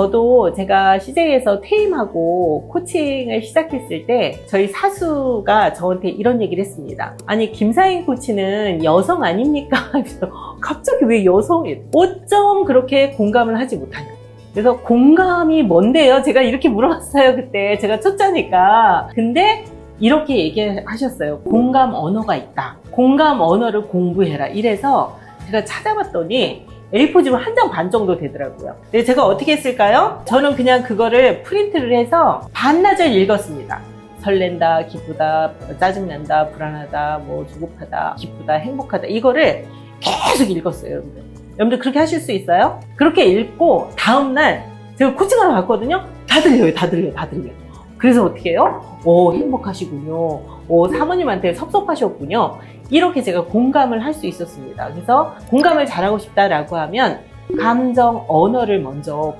저도 제가 CJ에서 퇴임하고 코칭을 시작했을 때 저희 사수가 저한테 이런 얘기를 했습니다. 아니 김사인 코치는 여성 아닙니까? 갑자기 왜 여성이? 어쩜 그렇게 공감을 하지 못하냐? 그래서 공감이 뭔데요? 제가 이렇게 물어봤어요 그때 제가 첫째니까. 근데 이렇게 얘기하셨어요. 공감 언어가 있다. 공감 언어를 공부해라. 이래서 제가 찾아봤더니 A4지문 한장 반 정도 되더라고요. 근데 제가 어떻게 했을까요? 저는 그냥 그거를 프린트를 해서 반나절 읽었습니다. 설렌다, 기쁘다, 짜증난다, 불안하다, 뭐 조급하다, 기쁘다, 행복하다. 이거를 계속 읽었어요, 여러분들. 여러분들 그렇게 하실 수 있어요? 그렇게 읽고 다음날 제가 코칭하러 갔거든요. 다 들려요, 다 들려요, 다 들려요. 그래서 어떻게 해요? 오, 행복하시군요. 오, 사모님한테 섭섭하셨군요. 이렇게 제가 공감을 할 수 있었습니다. 그래서 공감을 잘하고 싶다라고 하면 감정 언어를 먼저